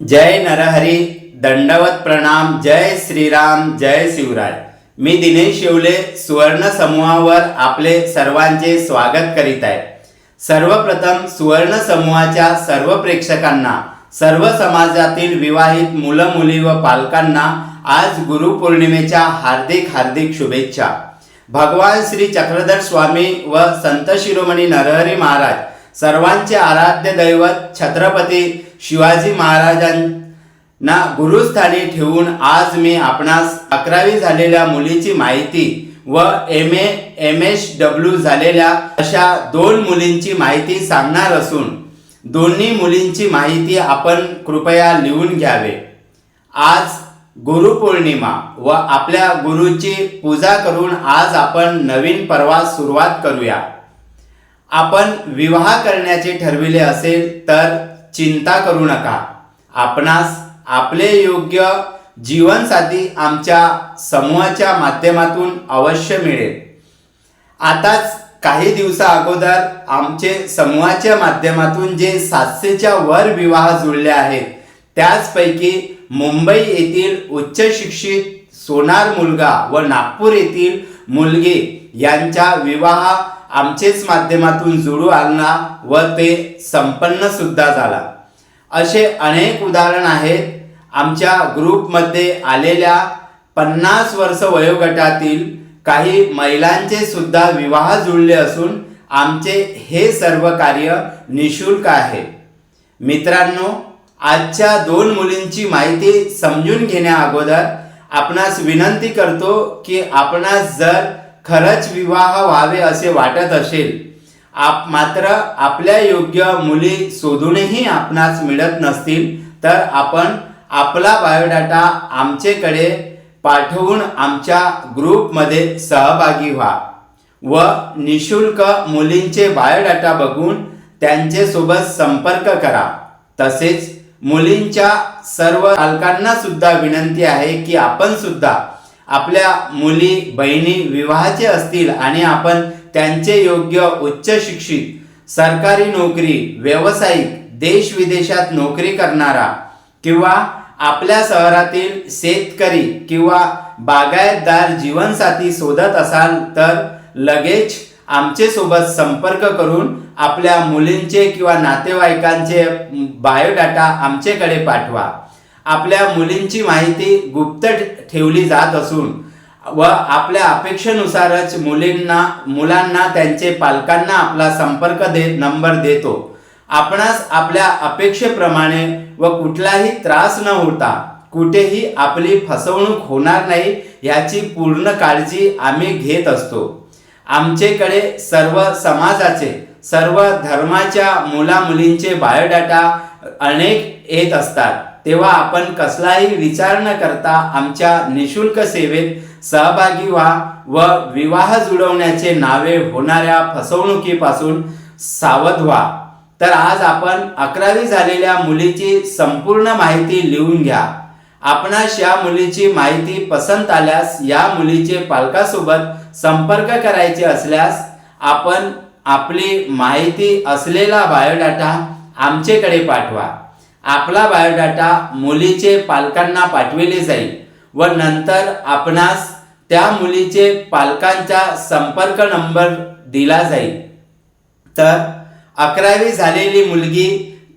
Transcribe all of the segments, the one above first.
जय नरहरी दंडवत प्रणाम जय श्रीराम जय शिवराय. मी दिनेश येवले सुवर्ण समूहावर आपले सर्वांचे स्वागत करीत आहे. सर्वप्रथम सुवर्ण समूहाच्या सर्व प्रेक्षकांना सर्व समाजातील विवाहित मुलं मुली व पालकांना आज गुरुपौर्णिमेच्या हार्दिक हार्दिक शुभेच्छा. भगवान श्री चक्रधर स्वामी व संत शिरोमणी नरहरी महाराज सर्वांचे आराध्य दैवत छत्रपती शिवाजी महाराजांना गुरुस्थानी ठेवून आज मी आपणास अकरावी झालेल्या मुलीची माहिती व M A M S W झालेल्या अशा दोन मुलींची माहिती सांगणार असून दोन्ही मुलींची माहिती आपण कृपया लिहून घ्यावे. आज गुरुपौर्णिमा व आपल्या गुरुची पूजा करून आज आपण नवीन प्रवास सुरुवात करूया. आपण विवाह करण्याचे ठरविले असेल तर चिंता करू नका. आपणास आपले योग्य जीवनसाथी आमच्या समूहाच्या माध्यमातून अवश्य मिळेल. आताच काही दिवसा अगोदर आमचे समूहाच्या माध्यमातून जे सातशेच्या वर विवाह जुळले आहेत त्याचपैकी मुंबई येथील उच्च शिक्षित सोनार मुलगा व नागपूर येथील मुलगी यांच्या विवाह आमचेच माध्यमातून जुळू आणला व ते संपन्न सुद्धा झाला. असे अनेक उदाहरण आहेत. आमच्या ग्रुपमध्ये आलेल्या पन्नास वर्ष वयोगटातील काही महिलांचे सुद्धा विवाह जुळले असून आमचे हे सर्व कार्य निशुल्क आहे. मित्रांनो आजच्या दोन मुलींची माहिती समजून घेण्या अगोदर आपणास विनंती करतो की आपणास जर खरंच विवाह व्हावे असे वाटत असेल आप मात्र आपल्या योग्य मुली शोधूनही आपणास मिळत नसतील तर आपण आपला बायोडाटा आमचेकडे पाठवून आमच्या ग्रुपमध्ये सहभागी व्हा व निशुल्क मुलींचे बायोडाटा बघून त्यांच्यासोबत संपर्क करा. तसेच मुलींच्या सर्व पालकांना सुद्धा विनंती आहे की आपण सुद्धा आपल्या मुली बहिणी विवाहाचे असतील आणि आपण त्यांचे योग्य उच्च शिक्षित सरकारी नोकरी व्यावसायिक देश विदेशात नोकरी करणारा किंवा आपल्या शहरातील शेतकरी किंवा बागायतदार जीवनसाथी शोधत असाल तर लगेच आमचे सोबत संपर्क करून आपल्या मुलींचे किंवा नातेवाईकांचे बायोडाटा आमच्याकडे पाठवा. आपल्या मुलींची माहिती गुप्त ठेवली जात असून व आपल्या अपेक्षेनुसारच मुलींना मुलांना त्यांचे पालकांना आपला संपर्क दे नंबर देतो. आपणास आपल्या अपेक्षेप्रमाणे व कुठलाही त्रास न होता कुठेही आपली फसवणूक होणार नाही याची पूर्ण काळजी आम्ही घेत असतो. आमच्याकडे सर्व समाजाचे सर्व धर्माच्या मुलामुलींचे बायोडाटा अनेक येत असतात. तेव्हा आपण कसलाही विचार न करता आमच्या निशुल्क सेवेत सहभागी व्हा व विवाह जुळवण्याचे नावे होणाऱ्या फसवणुकीपासून सावध व्हा. तर आज आपण अकरावी झालेल्या मुलीची संपूर्ण माहिती लिहून घ्या. आपणास या मुलीची माहिती पसंत आल्यास या मुलीचे पालकासोबत संपर्क करायचे असल्यास आपण आपली माहिती असलेला बायोडाटा आमच्याकडे पाठवा. आपला बायोडाटा मुलीचे पालकांना पाठविले जाईल व नंतर आपणास त्या मुलीचे पालकांचा संपर्क नंबर दिला जाईल. तर अकरावी झालेली मुलगी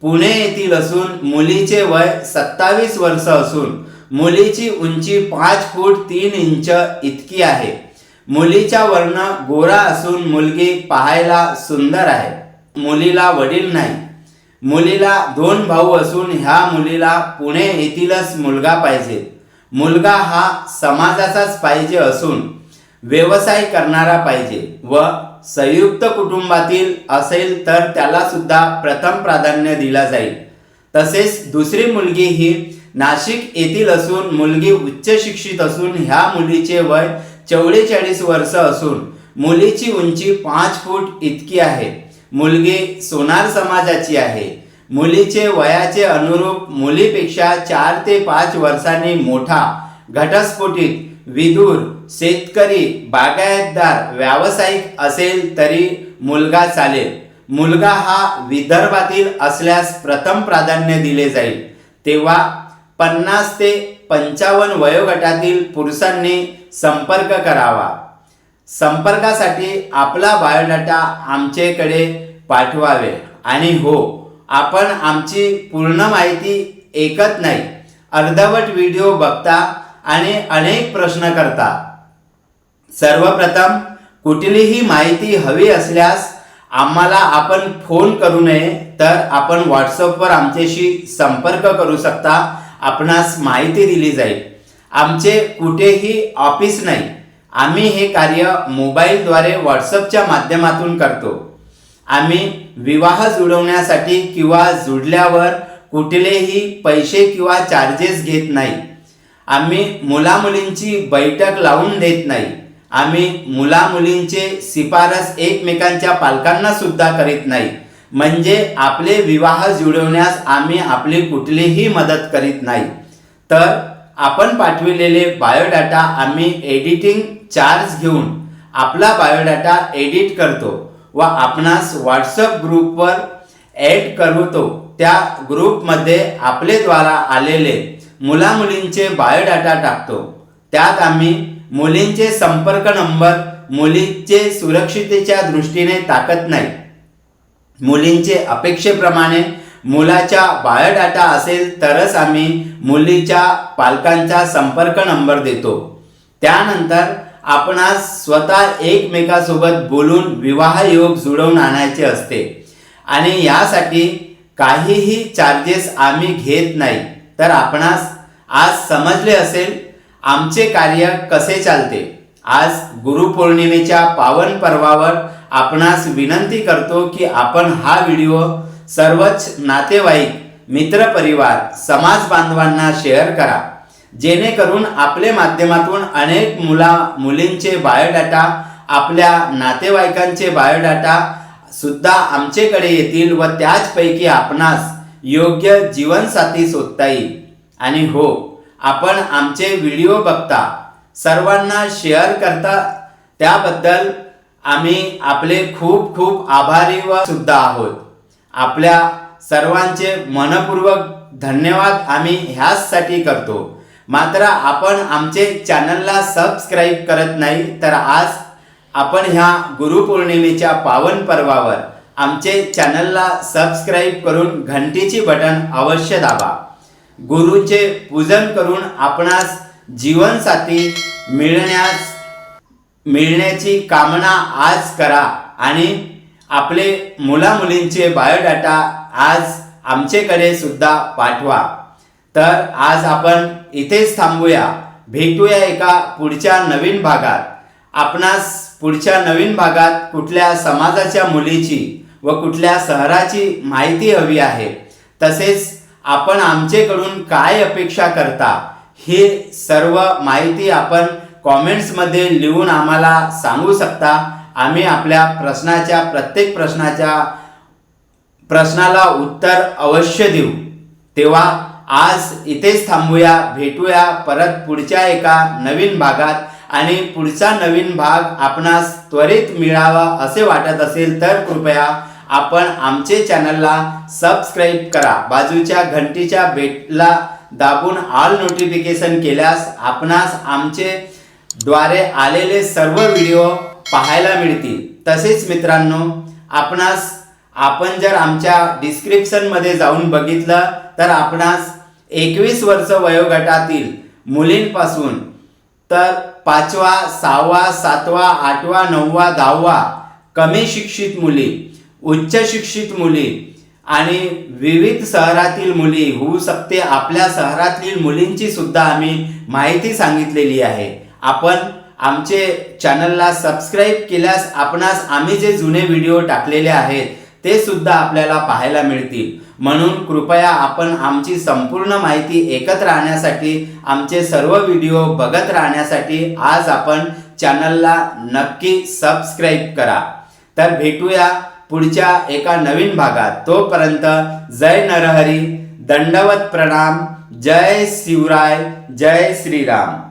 पुणे येथील असून मुलीचे वय सत्तावीस वर्ष असून मुलीची उंची पाच फूट तीन इंच इतकी आहे. मुलीचा वर्ण गोरा असून मुलगी पाहायला सुंदर आहे. मुलीला वडील नाही. मुलीला दोन भाऊ असून ह्या मुलीला पुणे येथीलच मुलगा पाहिजे. मुलगा हा समाजाचाच पाहिजे असून व्यवसाय करणारा पाहिजे व संयुक्त कुटुंबातील असेल तर त्याला सुद्धा प्रथम प्राधान्य दिला जाईल. तसेच दुसरी मुलगी ही नाशिक येथील असून मुलगी उच्च शिक्षित असून ह्या मुलीचे वय चौवेचाळीस वर्ष असून मुलीची उंची पाच फूट इतकी आहे. मुलगी सोनार समाजाची आहे. मुलीचे वयाचे अनुरूप मुलीपेक्षा चार ते पाच वर्षांनी मोठा घटस्फोटित विदूर शेतकरी बागायतदार व्यावसायिक असेल तरी मुलगा चालेल. मुलगा हा विदर्भातील असल्यास प्रथम प्राधान्य दिले जाईल. तेव्हा पन्नास ते पंचावन्न वयोगटातील पुरुषांनी संपर्क करावा. संपर्कासाठी आपला बायोडाटा आमच्याकडे पाठवावे. आणि हो आपण आमची पूर्ण माहिती ऐकत नाही. अर्धवट व्हिडिओ बघता आणि अनेक प्रश्न करता. सर्वप्रथम कुठलीही माहिती हवी असल्यास आम्हाला आपण फोन करू नये तर आपण व्हॉट्सअपवर आमच्याशी संपर्क करू शकता. आपणास माहिती दिली जाईल. आमचे कुठेही ऑफिस नाही. आम्ही हे कार्य मोबाईलद्वारे व्हॉट्सअपच्या माध्यमातून करतो. आम्ही विवाह जुळवण्यासाठी किंवा जुडल्यावर कुठलेही पैसे किंवा चार्जेस घेत नाही. आम्ही मुलामुलींची बैठक लावून देत नाही. आम्ही मुलामुलींचे शिफारस एकमेकांच्या पालकांना सुद्धा करीत नाही. म्हणजे आपले विवाह जुळवण्यास आम्ही आपली कुठलीही मदत करीत नाही. तर आपण पाठविलेले बायोडाटा आम्ही एडिटिंग चार्ज घेऊन आपला बायोडाटा एडिट करतो. व आपणास व्हॉट्सअप ग्रुपवर ॲड करतो त्या ग्रुपमध्ये आपले द्वारा आलेले मुलामुलींचे बायोडाटा टाकतो. त्यात आम्ही मुलींचे संपर्क नंबर मुलींचे सुरक्षितेच्या दृष्टीने टाकत नाही. मुलींचे अपेक्षेप्रमाणे मुलाच्या बायोडाटा असेल तरच आम्ही मुलीच्या पालकांचा संपर्क नंबर देतो. त्यानंतर आपणास स्वतः एकमेकासोबत बोलून विवाह योग जुळवून आणायचे असते. आणि यासाठी काहीही चार्जेस आम्ही घेत नाही. तर आपणास आज समजले असेल आमचे कार्य कसे चालते. आज गुरुपौर्णिमेच्या पावन पर्वावर आपणास विनंती करतो की आपण हा व्हिडिओ सर्वच नातेवाईक मित्रपरिवार समाज बांधवांना शेअर करा. जेणेकरून आपले माध्यमातून अनेक मुला मुलींचे बायोडाटा आपल्या नातेवाईकांचे बायोडाटा सुद्धा आमच्याकडे येतील व त्याचपैकी आपणास योग्य जीवनसाथी शोधता येईल. आणि हो आपण आमचे व्हिडिओ बघता सर्वांना शेअर करता त्याबद्दल आम्ही आपले खूप खूप आभारी व सुद्धा आहोत. आपल्या सर्वांचे मनपूर्वक धन्यवाद आम्ही ह्याचसाठी करतो. मात्र आपण आमचे चॅनलला सबस्क्राईब करत नाही तर आज आपण ह्या गुरुपौर्णिमेच्या पावन पर्वावर आमचे चॅनलला सबस्क्राईब करून घंटीची बटन अवश्य दाबा. गुरुचे पूजन करून आपणास जीवनसाथी मिळण्यास मिळण्याची कामना आज करा आणि आपले मुलामुलींचे बायोडाटा आज आमचेकडे सुद्धा पाठवा. तर आज आपण इथेच थांबूया. भेटूया एका पुढच्या नवीन भागात. आपणास पुढच्या नवीन भागात कुठल्या समाजाच्या मुलीची व कुठल्या शहराची माहिती हवी आहे. तसेच आपण आमचेकडून काय अपेक्षा करता हे सर्व माहिती आपण कॉमेंट्समध्ये लिहून आम्हाला सांगू शकता. आम्ही आपल्या प्रश्नाच्या प्रत्येक प्रश्नाच्या प्रश्नाला उत्तर अवश्य देऊ. तेव्हा आज इथेच थांबूया भेटूया परत पुढच्या एका नवीन भागात. आणि पुढचा नवीन भाग आपणास त्वरित मिळावा असे वाटत असेल तर कृपया आपण आमचे चॅनलला सबस्क्राईब करा. बाजूच्या घंटीच्या बेटला दाबून ऑल नोटिफिकेशन केल्यास आपणास आमचे द्वारे आलेले सर्व व्हिडिओ पाहायला मिळतील. तसेच मित्रांनो आपणास आपण जर आमच्या डिस्क्रिप्शनमध्ये जाऊन बघितलं तर आपणास एकवीस वर्ष वयोगटातील मुलींपासून तर पाचवा सहावा सातवा आठवा नववा दहावा कमी शिक्षित मुली उच्च शिक्षित मुली आणि विविध शहरातील मुली होऊ शकते. आपल्या शहरातील मुलींची सुद्धा आम्ही माहिती सांगितलेली आहे. आपण आमचे चॅनलला सबस्क्राईब केल्यास आपणास आम्ही जे जुने व्हिडिओ टाकलेले आहेत ते सुद्धा आपल्याला पाहायला मिळतील. म्हणून कृपया आपण आमची संपूर्ण माहिती एकत्र राहण्यासाठी आमचे सर्व व्हिडिओ बघत राहण्यासाठी आज आपण चॅनलला नक्की सबस्क्राईब करा. तर भेटूया पुढच्या एका नवीन भागात. तोपर्यंत जय नरहरी दंडवत प्रणाम जय शिवराय जय श्रीराम.